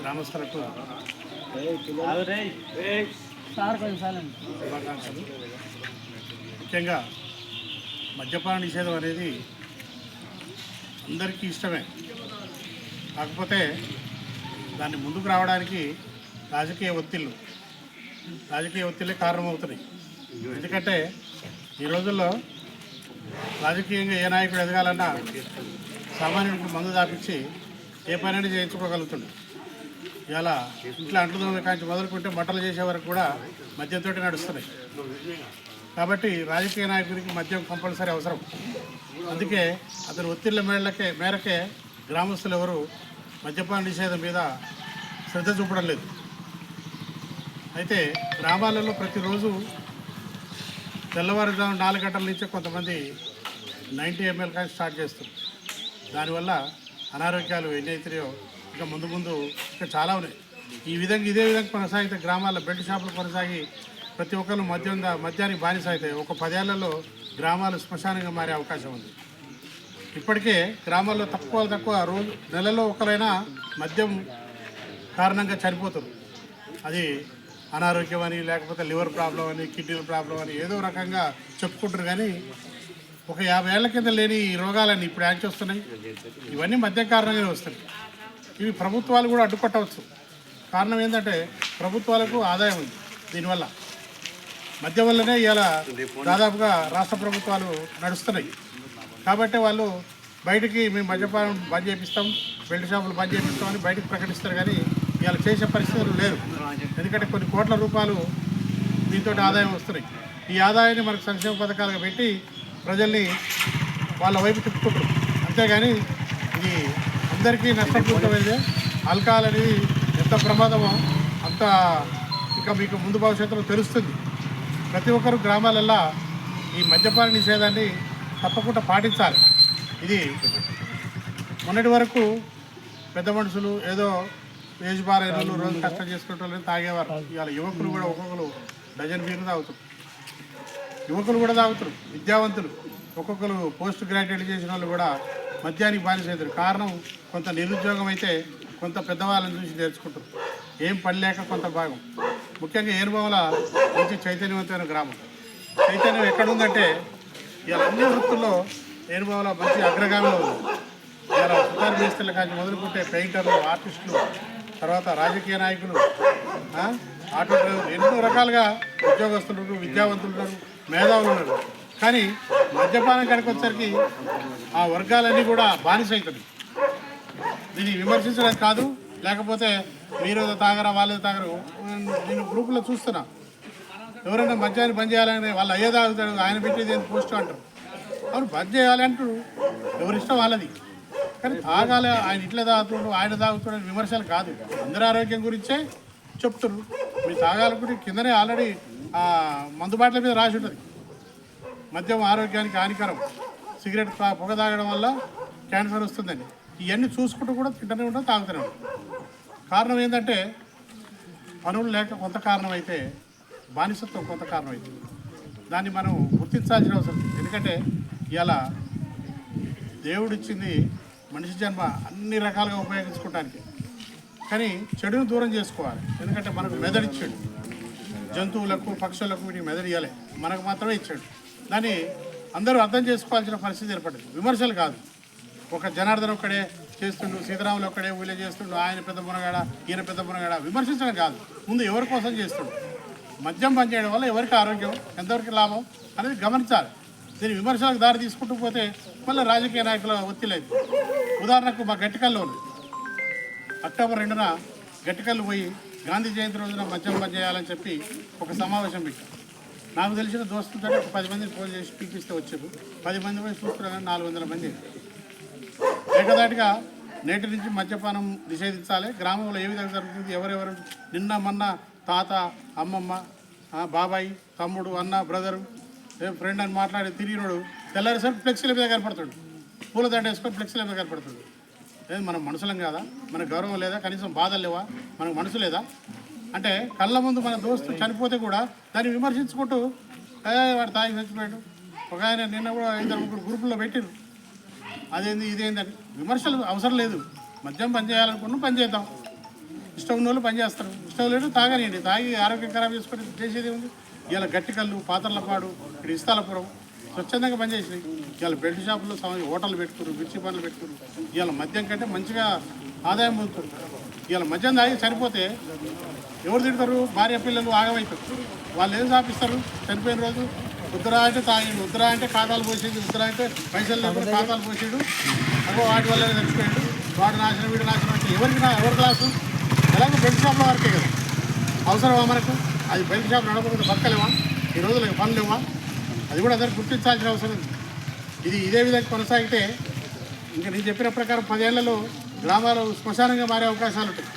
గ్రామస్తులకు శుభాకాంక్షలు ముఖ్యంగా మద్యపాన నిషేధం అనేది అందరికీ ఇష్టమే. కాకపోతే దాన్ని ముందుకు రావడానికి రాజకీయ ఒత్తిళ్ళు రాజకీయ ఒత్తిళ్ళే కారణమవుతున్నాయి. ఎందుకంటే ఈ రోజుల్లో రాజకీయంగా ఏ నాయకుడు ఎదగాలన్నా సామాన్యుడికి మందు దాపించి ఏ పనైనా చేయించుకోగలుగుతుంది ఇలా ఇంట్లో అంటుదోమ కాంచి మొదలుకుంటే మంటలు చేసే వరకు కూడా మద్యంతో నడుస్తున్నాయి. కాబట్టి రాజకీయ నాయకుడికి మద్యం కంపల్సరీ అవసరం. అందుకే అతని ఒత్తిళ్ళ మేళ్ళకే మేరకే గ్రామస్తులు ఎవరు మద్యపాన నిషేధం మీద శ్రద్ధ చూపడం లేదు. అయితే గ్రామాలలో ప్రతిరోజు తెల్లవారుజాము నాలుగు గంటల నుంచే కొంతమంది నైంటీ ఎంఎల్ కానీ స్టార్ట్ చేస్తారు దానివల్ల అనారోగ్యాలు ఎన్ని అవుతాయో ఇంకా ముందు ముందు ఇంకా చాలా ఉన్నాయి. ఈ విధంగా ఇదే విధంగా కొనసాగితే గ్రామాల్లో బెల్ట్ షాపులు కొనసాగి ప్రతి ఒక్కరు మద్యం మద్యానికి బానిస అవుతాయి ఒక పదేళ్ళలో గ్రామాలు శ్మశానంగా మారే అవకాశం ఉంది. ఇప్పటికే గ్రామాల్లో తక్కువ తక్కువ రోజు నెలలో ఒకరైనా మద్యం కారణంగా చనిపోతారు. అది అనారోగ్యం అని లేకపోతే లివర్ ప్రాబ్లం అని కిడ్నీల ప్రాబ్లం అని ఏదో రకంగా చెప్పుకుంటారు కానీ ఒక యాభై ఏళ్ళ కింద లేని ఈ రోగాలన్నీ ఇప్పుడు యాక్ట్ వస్తున్నాయి. ఇవన్నీ మద్యం కారణంగానే వస్తున్నాయి. ఇవి ప్రభుత్వాలు కూడా అడ్డుకొట్టవచ్చు కారణం ఏంటంటే ప్రభుత్వాలకు ఆదాయం ఉంది దీనివల్ల. మద్యం వల్లనే ఇలా దాదాపుగా రాష్ట్ర ప్రభుత్వాలు నడుస్తున్నాయి. కాబట్టి వాళ్ళు బయటికి మేము మద్యపానం బంద్ చేపిస్తాం బెల్ట్ షాపులు బంద్ చేపిస్తామని బయటకు ప్రకటిస్తారు కానీ ఇవాళ చేసే పరిస్థితులు లేరు ఎందుకంటే కొన్ని కోట్ల రూపాయలు దీంతో ఆదాయం వస్తున్నాయి. ఈ ఆదాయాన్ని మనకు సంక్షేమ పథకాలుగా పెట్టి ప్రజల్ని వాళ్ళ వైపు తిప్పుకుంటారు అంతేగాని ఇది అందరికీ నష్టపూరితమైనదే ఆల్కహాల్ అనేది ఎంత ప్రమాదమో అంత ఇంకా మీకు ముందు భవిష్యత్తులో తెలుస్తుంది. ప్రతి ఒక్కరు గ్రామాలల్లా ఈ మద్యపాన నిషేధాన్ని తప్పకుండా పాటించాలి. ఇది మొన్నటి వరకు పెద్ద మనుషులు ఏదో ఏజ్ బారైన వాళ్ళు రోజు కష్టం చేసుకుంటే తాగేవారు. ఇవాళ యువకులు కూడా ఒక్కొక్కరు డజన్ బీర్లు తాగుతారు యువకులు కూడా తాగుతారు విద్యావంతులు ఒక్కొక్కరు పోస్ట్ గ్రాడ్యుయేట్ చేసిన వాళ్ళు కూడా మద్యానికి బానిసైతారు. కారణం కొంత నిరుద్యోగం అయితే కొంత పెద్దవాళ్ళని చూసి నేర్చుకుంటారు. ఏం పని లేక కొంత భాగం. ముఖ్యంగా ఏనుభవల మంచి చైతన్యవంతమైన గ్రామం. చైతన్యం ఎక్కడుందంటే ఇలా అన్ని వృత్తుల్లో ఏనుభవల మంచి అగ్రగామిలో ఉంది. ఇలా సుతారు మేస్తులు కానీ మొదలుకుంటే పెయింటర్లు ఆర్టిస్టులు తర్వాత రాజకీయ నాయకులు ఆటో డ్రైవర్లు ఎన్నో రకాలుగా ఉద్యోగస్తులు ఉన్నారు, విద్యావంతులు ఉన్నారు మేధావులు ఉన్నారు. కానీ మద్యపానం కనుకొచ్చేసరికి ఆ వర్గాలన్నీ కూడా బానిస అవుతుంది దీన్ని విమర్శించడం కాదు లేకపోతే మీరు తాగరా వాళ్ళు తాగరు. నేను గ్రూపులో చూస్తున్నా. ఎవరైనా మద్యాన్ని బంద్ చేయాలని వాళ్ళు అయ్యే తాగుతాడు ఆయన పెట్టేది ఏం పోస్ట్ అంటారు. అవును బంద్ చేయాలి అంటారు ఎవరిష్టం వాళ్ళది. కానీ తాగాలి ఆయన ఇట్లా తాగుతుండు ఆయన తాగుతుడు విమర్శలు కాదు. అందరి ఆరోగ్యం గురించే చెప్తున్నారు మీరు తాగాలనుకుంటే కిందనే ఆల్రెడీ మందు బాటల మీద రాసి ఉంటుంది. మద్యం ఆరోగ్యానికి హానికరం. సిగరెట్ తా- పొగ తాగడం వల్ల క్యాన్సర్ వస్తుందని. ఇవన్నీ చూసుకుంటూ కూడా తింటూనే ఉంటాం తాగుతూనే ఉంటాం. కారణం ఏంటంటే పనులు లేక కొంత కారణం అయితే బానిసత్వం కొంత కారణం అయితే దాన్ని మనం గుర్తించాల్సిన అవసరం. ఎందుకంటే ఇలా దేవుడిచ్చింది మనిషి జన్మ అన్ని రకాలుగా ఉపయోగించుకోవడానికి కానీ చెడును దూరం చేసుకోవాలి. ఎందుకంటే మనకు మెదడిచ్చాడు జంతువులకు పక్షులకు వీటికి మెదడు ఇవ్వలే మనకు మాత్రమే ఇచ్చాడు. దాన్ని అందరూ అర్థం చేసుకోవాల్సిన పరిస్థితి ఏర్పడింది. విమర్శలు కాదు. ఒక జనార్దన్ ఒక్కడే చేస్తుండు సీతారాములు ఒక్కడే ఊళ్ళో చేస్తుండు ఆయన పెద్ద మునగాడ ఈయన పెద్ద మునగాడ విమర్శించడం కాదు. ముందు ఎవరి కోసం చేస్తుండు? మద్యం బంద్ చేయడం వల్ల ఎవరికి ఆరోగ్యం ఎంతవరకు లాభం అనేది గమనించాలి. దీని విమర్శలకు దారి తీసుకుంటూ పోతే మళ్ళీ రాజకీయ నాయకుల ఒత్తిలేదు ఉదాహరణకు మా గట్టికల్లో ఉంది. అక్టోబర్ రెండున గట్టికల్లు పోయి గాంధీ జయంతి రోజున మద్యం బంద్ చేయాలని చెప్పి ఒక సమావేశం పెట్టాం నాకు తెలిసిన దోస్తులతో ఒక పది మందిని ఫోన్ చేసి పిలిపిస్తే వచ్చారు. పది మంది పోయి చూస్తున్నారు నాలుగు వందల మంది. ఏకదాటిగా నేటి నుంచి మద్యపానం నిషేధించాలి. గ్రామంలో ఏ విధంగా జరుగుతుంది? ఎవరెవరు? నిన్న మొన్న తాత అమ్మమ్మ బాబాయ్ తమ్ముడు అన్న బ్రదరు ఫ్రెండ్ అని మాట్లాడి తిరిగినోడు తెల్లారిసరికి ఫ్లెక్సీల మీద కనపడతాడు. పూలదండ వేసుకొని ఫ్లెక్సీల మీద కనపడతాడు. లేదు మనం మనుషులం కాదా? మన గౌరవం లేదా? కనీసం బాధలు లేవా? మనకు మనసు లేదా? అంటే కళ్ళ ముందు మన దోస్తు చనిపోతే కూడా దాన్ని విమర్శించుకుంటూ వాడు తాగి చచ్చిపోయాడు. ఒక ఆయన నిన్న కూడా ఇద్దరు ముగ్గురు గ్రూపుల్లో పెట్టారు అదేంది ఇదేందని విమర్శలు అవసరం లేదు. మద్యం పని చేయాలనుకున్నాం పని చేద్దాం. ఇష్టం ఉన్న వాళ్ళు పనిచేస్తారు ఇష్టం లేదు తాగనియండి. తాగి ఆరోగ్యం ఖరాబ్ చేసుకుని చేసేది ఉంది ఇలా గట్టి కళ్ళు పాత్రలపాడు ఇక్కడ ఇస్తాలపురం. స్వచ్ఛందంగా పనిచేసినాయి ఇవాళ బెల్ట్ షాపులు హోటల్ పెట్టుకున్నారు మిర్చి పనులు పెట్టుకున్నారు ఇవాళ మద్యం కంటే మంచిగా ఆదాయం పొందుతారు ఇలా మద్యం తాగి చనిపోతే ఎవరు తిడతారు? భార్య పిల్లలు ఆగమవుతారు వాళ్ళు ఏం సాపిస్తారు? చనిపోయిన రోజు ఉత్తరా అంటే తాగిండు ఉత్తరా అంటే ఖాతాలు పోసేది ఉత్తరా అంటే పైసలు లేకుండా ఖాతాలు పోసేడు. అగో వాటి వల్ల చచ్చిపోయాడు. వాడు నాశనం వీడు నాశనం అంటే ఎవరికి నా- ఎవరి క్లాసు? ఎలాగో బెల్ట్ షాప్లో వరకే కదా. అవసరమా మనకు? అది బెల్ట్ షాప్ నడపకుండా బతకలేమా? ఈ రోజులు పనులు అది కూడా అందరికి గుర్తించాల్సిన అవసరం ఉంది. ఇది ఇదే విధంగా కొనసాగితే ఇంకా నేను చెప్పిన ప్రకారం పదేళ్ళలో గ్రామాలు శ్మశానంగా మారే అవకాశాలు ఉంటాయి.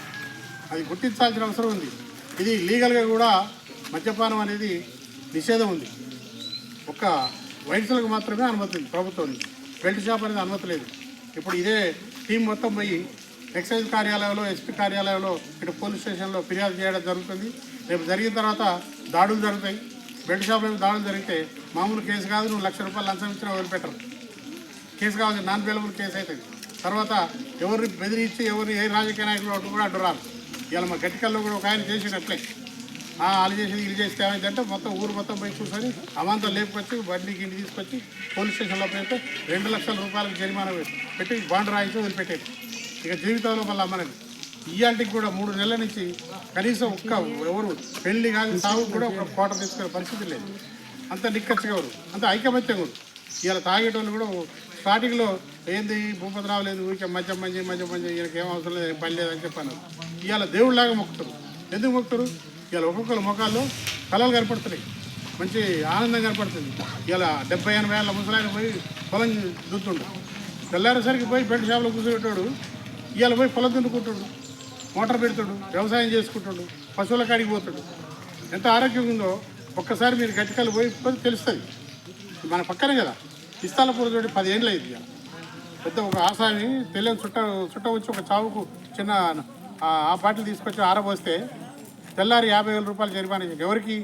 అది గుర్తించాల్సిన అవసరం ఉంది. ఇది లీగల్గా కూడా మద్యపానం అనేది నిషేధం ఉంది. ఒక్క వైద్యులకు మాత్రమే అనుమతి ఉంది ప్రభుత్వం నుంచి బెల్ట్ షాప్ అనేది అనుమతి లేదు. ఇప్పుడు ఇదే టీం మొత్తం పోయి ఎక్సైజ్ కార్యాలయంలో ఎస్పీ కార్యాలయంలో ఇటు పోలీస్ స్టేషన్లో ఫిర్యాదు చేయడం జరుగుతుంది. రేపు జరిగిన తర్వాత దాడులు జరుగుతాయి. బెల్ట్ షాప్ మీద దాడులు జరిగితే మామూలు కేసు కాదు నువ్వు లక్ష రూపాయలు లంచం ఇచ్చినా వదిలిపెట్టరు. కేసు కావాలి నాన్ అవైలబుల్ కేసు అవుతుంది. తర్వాత ఎవరిని బెదిరించి ఎవరిని ఏ రాజకీయ నాయకులు కూడా అడ్డు రారు ఇవాళ మా గట్టికల్లో కూడా ఒక ఆయన చేసినట్లే. వాళ్ళు చేసేది వీళ్ళు చేస్తే ఏమైందంటే మొత్తం ఊరు మొత్తం పోయి కూర్చొని అమాంతం లేపుకొచ్చి బండికి ఇంటి తీసుకొచ్చి పోలీస్ స్టేషన్లో పెడితే రెండు లక్షల రూపాయలకు జరిమానా పెట్టి బాండ్ రాయించి వదిలిపెట్టేది. ఇక జీవితంలో మళ్ళీ అమ్మనండి ఇవాళకి కూడా మూడు నెలల నుంచి కనీసం ఒక్క ఎవరు పెళ్ళి కానీ సాగు కూడా ఒక కోట తీసుకునే పరిస్థితి లేదు. అంత నిక్కచ్చిగా ఎవరు? అంత ఐకమత్యం కూడా ఇవాళ తాగేటోళ్ళు కూడా స్టార్టింగ్లో ఏంది? భూపతిరావు లేదు ఊరికే మధ్య మంచి మధ్య మంచి ఈయనకి ఏం అవసరం లేదు పని లేదని చెప్పాను ఇవాళ దేవుళ్ళలాగా మొక్కుతారు ఎందుకు మొక్కుతారు ఇవాళ ఒక్కొక్కరు ముఖాల్లో కళలు కనపడుతున్నాయి. మంచి ఆనందం కనపడుతుంది. ఇవాళ డెబ్బై ఎనభై ఏళ్ళ ముసలాయన పోయి పొలం దుద్దుండు తెల్లారేసరికి పోయి బెడ్ షాప్లో కూర్చోబెట్టాడు ఇవాళ పోయి పొలం దున్నుకుంటాడు. మోటార్ పెడతాడు వ్యవసాయం చేసుకుంటాడు పశువుల కాడికి పోతాడు. ఎంత ఆరోగ్యంగా ఉందో ఒక్కసారి మీరు గట్టికలు పోయి పోతే తెలుస్తుంది. మన పక్కనే కదా ఇస్తాలపూర్ తోటి పది ఏళ్ళు అయింది ఇవాళ. పెద్ద ఒక ఆసామి తెలియని చుట్ట చుట్ట వచ్చి ఒక చావుకు చిన్న ఆ ఆ బాటిల్ తీసుకొచ్చి ఆరబోస్తే తెల్లారి యాభై వేల రూపాయలు జరిమానా చేసి ఎవరికి?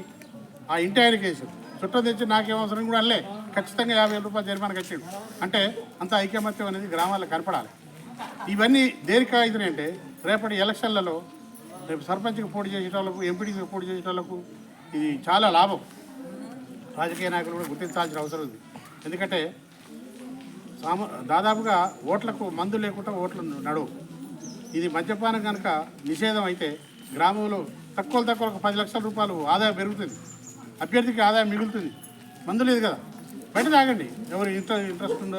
ఆ ఇంటి ఆయన కేసు చుట్టం తెచ్చి నాకేం అవసరం కూడా అల్లే. ఖచ్చితంగా యాభై వేల రూపాయలు జరిమానా కట్టాడు. అంటే అంత ఐకమత్యం అనేది గ్రామాల్లో కనపడాలి. ఇవన్నీ దేనికి అవుతున్నాయంటే రేపటి ఎలక్షన్లలో రేపు సర్పంచ్కి పోటీ చేసేటోళ్ళకు ఎంపీడీకి పోటీ చేసేటోళ్ళకు ఇది చాలా లాభం. రాజకీయ నాయకులు కూడా గుర్తించాల్సిన అవసరం ఉంది. ఎందుకంటే సామ దాదాపుగా ఓట్లకు మందు లేకుండా ఓట్లు నడవు ఇది మద్యపానం కనుక నిషేధం అయితే గ్రామంలో తక్కువ తక్కువ ఒక పది లక్షల రూపాయలు ఆదాయం పెరుగుతుంది. అభ్యర్థికి ఆదాయం మిగులుతుంది. మందు లేదు కదా. బయట తాగండి. ఎవరు ఇంత ఇంట్రెస్ట్ ఉన్న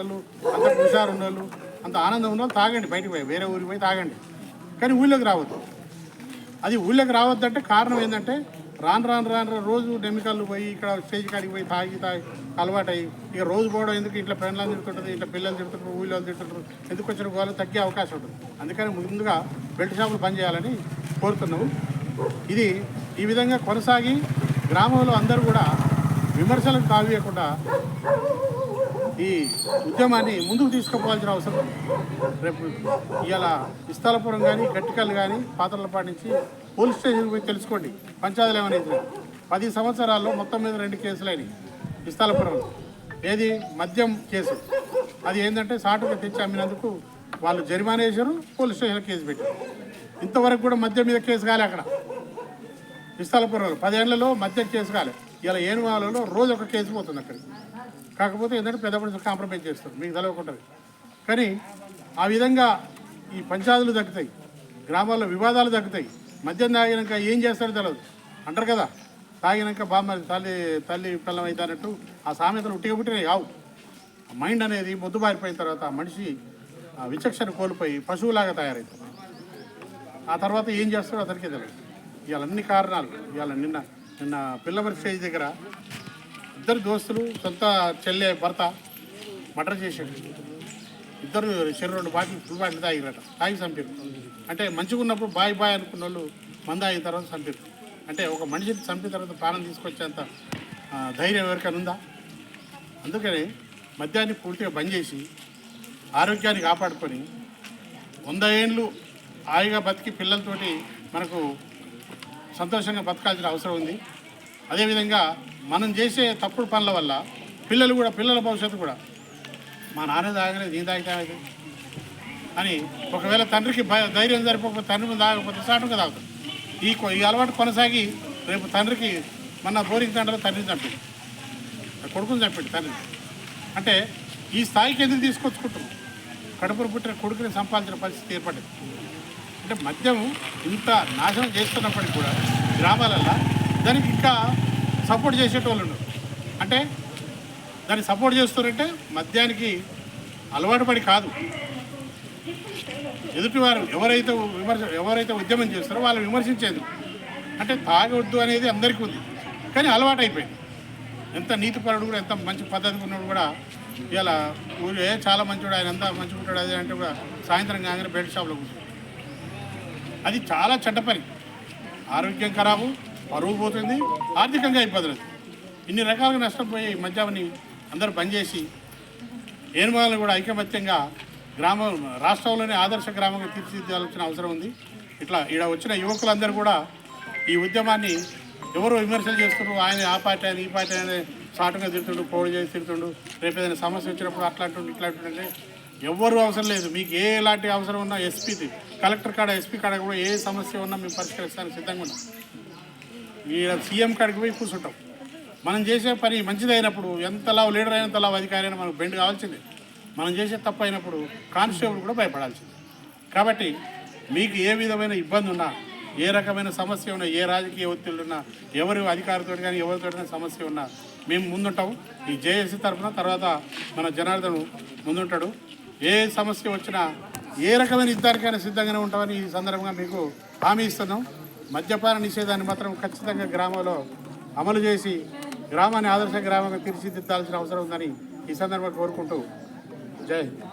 అంత హుషారు ఉన్న అంత ఆనందం ఉన్న తాగండి. బయటికి పోయి వేరే ఊరికి పోయి తాగండి. కానీ ఊళ్ళోకి రావద్దు. అది ఊళ్ళోకి రావద్దంటే కారణం ఏంటంటే రాను రాను రాను రాను రోజు డెమికల్లు పోయి ఇక్కడ స్టేజ్ కాడికి పోయి తాగి తాగి అలవాటు అయ్యి ఇక రోజు పోవడం ఎందుకు? ఇట్లా పెళ్ళని తిడుతుంటుంది ఇట్లా పిల్లలు తిడుతుంటారు ఊళ్ళో తిడుతుంటారు ఎందుకు వచ్చిన వాళ్ళు తగ్గే అవకాశం ఉంటుంది. అందుకని ముందుగా బెల్ట్ షాపులు బంద్ చేయాలని కోరుతున్నాము. ఇది ఈ విధంగా కొనసాగి గ్రామంలో అందరూ కూడా విమర్శలకు తావియకుండా ఈ ఉద్యమాన్ని ముందుకు తీసుకుపోవాల్సిన అవసరం రేపు ఇవాళ ఇస్తాలపురం కానీ గట్టికల్ కానీ పాత్రలపాటి నుంచి పోలీస్ స్టేషన్కి పోయి తెలుసుకోండి. పంచాయతీలు ఏమైనా పది సంవత్సరాల్లో మొత్తం మీద రెండు కేసులు అయినాయి ఇస్తాలపురంలో ఏది? మద్యం కేసు. అది ఏంటంటే సాటుగా తెచ్చి అమ్మినందుకు వాళ్ళు జరిమానా వేశారు పోలీస్ స్టేషన్లో కేసు పెట్టారు. ఇంతవరకు కూడా మద్యం మీద కేసు కాలే అక్కడ. విస్తాలపురంలో పదేళ్ళలో మద్యం కేసు కాలే. ఇలా ఏనువాలలో రోజు ఒక కేసు పోతుంది అక్కడికి కాకపోతే ఏంటంటే పెద్ద మనుషులు కాంప్రమైజ్ చేస్తారు. మీకు తెలవకుంటుంది. కానీ ఆ విధంగా ఈ పంచాయతీలు తగ్గుతాయి. గ్రామాల్లో వివాదాలు తగ్గుతాయి. మద్యం తాగినాక ఏం చేస్తారో తెలియదు అంటారు కదా తాగినాక బామ్మ తల్లి తల్లి పిల్లం అయితే ఆ సామెతలు ఉట్టిగా పుట్టినాయి కావు ఆ మైండ్ అనేది మొద్దుబారిపోయిన తర్వాత ఆ మనిషి ఆ విచక్షణ కోల్పోయి పశువులాగా తయారవుతుంది ఆ తర్వాత ఏం చేస్తాడో అతనికి తెలియదు ఇవాళ అన్ని కారణాలు ఇవాళ నిన్న నిన్న పిల్లవరి స్టేజ్ దగ్గర ఇద్దరు దోస్తులు సొంత చెల్లె భర్త మటర్ చేశాడు ఇద్దరు చెరు రెండు బాటిల్ ఫుల్ బాటిల్ తాగిరట. తాగి చంపారు అంటే మంచిగా ఉన్నప్పుడు బాయ్ బాయ్ అనుకున్న వాళ్ళు మంద అయిన తర్వాత చంపారు అంటే ఒక మనిషిని చంపిన తర్వాత ప్రాణం తీసుకొచ్చేంత ధైర్యం ఎవరికైనా ఉందా? అందుకని మద్యాన్ని పూర్తిగా బంద్ చేసి ఆరోగ్యాన్ని కాపాడుకొని వంద ఏండ్లు హాయిగా బతికి పిల్లలతోటి మనకు సంతోషంగా బతకాల్సిన అవసరం ఉంది. అదేవిధంగా మనం చేసే తప్పుడు పనుల వల్ల పిల్లలు కూడా పిల్లల భవిష్యత్తు కూడా మా నాన్న తాగలేదు నేను తాగితే అని ఒకవేళ తండ్రికి ధైర్యం సరిపోకపోతే తండ్రి ముందు తాగకపోతే సాటుగా తాగుతాడు ఈ కొ- ఈ అలవాటు కొనసాగి రేపు తండ్రికి మన బోరింగ్ తండ్రి తండ్రిని చంపిండు. కొడుకుని చంపిండు తండ్రి అంటే ఈ స్థాయికి ఎందుకు తీసుకొచ్చుకుంటాం? కడుపును పుట్టిన కొడుకుని సంపాదించిన పరిస్థితి ఏర్పడింది. అంటే మద్యం ఇంత నాశనం చేస్తున్నప్పటికీ కూడా గ్రామాలల్లో దానికి ఇంకా సపోర్ట్ చేసేటోళ్ళు అంటే దాన్ని సపోర్ట్ చేస్తున్నారంటే మద్యానికి అలవాటు పడి కాదు. ఎదుటివారు ఎవరైతే విమర్శ ఎవరైతే ఉద్యమం చేస్తారో వాళ్ళు విమర్శించేది అంటే తాగొద్దు అనేది అందరికీ ఉంది. కానీ అలవాటు అయిపోయింది. ఎంత నీతిపరుడు కూడా ఎంత మంచి పద్ధతి ఉన్నాడు కూడా ఇలా ఊరు ఏ చాలా మంచివాడు ఆయన ఎంత మంచిగా ఉంటాడు అది అంటే కూడా సాయంత్రం కాగానే బెడ్ షాప్లో కూర్చుంటాడు. అది చాలా చెడ్డ పని. ఆరోగ్యం ఖరాబు పరువు పోతుంది ఆర్థికంగా అయిపోతుంది ఇన్ని రకాలుగా నష్టపోయి ఈ మద్యాన్ని అందరూ పనిచేసి చేసి ఏనుమాలను కూడా ఐకమత్యంగా గ్రామం రాష్ట్రంలోనే ఆదర్శ గ్రామంగా తీర్చిదిద్దాల్సిన అవసరం ఉంది. ఇట్లా ఇక్కడ వచ్చిన యువకులందరూ కూడా ఈ ఉద్యమాన్ని ఎవరు విమర్శలు చేస్తున్నారు? ఆయన ఆ పార్టీ అని ఈ పార్టీ అని సాటుగా తిడుతుండు పోడు చేసి తిడుతుండు రేపు ఏదైనా సమస్య వచ్చినప్పుడు అట్లాంటి ఇట్లాంటి ఇట్లా ఎవరు అవసరం లేదు. మీకు ఏ ఎలాంటి అవసరం ఉన్నా ఎస్పీది కలెక్టర్ కాడ ఎస్పీ కాడ కూడా ఏ సమస్య ఉన్నా మేము పరిష్కరిస్తానికి సిద్ధంగా ఉన్నాం. ఈ సీఎం కాడికి పోయి కూర్చుంటాం. మనం చేసే పని మంచిదైనప్పుడు ఎంతలా లీడర్ అయినంతలా అధికారి అయినా మనకు బెండ్ కావాల్సిందే. మనం చేసే తప్పు అయినప్పుడు కానిస్టేబుల్ కూడా భయపడాల్సిందే. కాబట్టి మీకు ఏ విధమైన ఇబ్బంది ఉన్నా ఏ రకమైన సమస్య ఉన్నా ఏ రాజకీయ ఒత్తిళ్ళు ఉన్నా ఎవరు అధికారితో కానీ ఎవరితో సమస్య ఉన్నా మేము ముందుంటాం ఈ జేఏసీ తరఫున తర్వాత మన జనార్దన్ ముందుంటాడు. ఏ సమస్య వచ్చినా ఏ రకమైన యుద్ధానికైనా సిద్ధంగానే ఉంటామని ఈ సందర్భంగా మీకు హామీ ఇస్తున్నాం. మద్యపాన నిషేధాన్ని మాత్రం ఖచ్చితంగా గ్రామంలో అమలు చేసి గ్రామాన్ని ఆదర్శ గ్రామంగా తీర్చిదిద్దాల్సిన అవసరం ఉందని ఈ సందర్భంగా కోరుకుంటూ జై హింద్.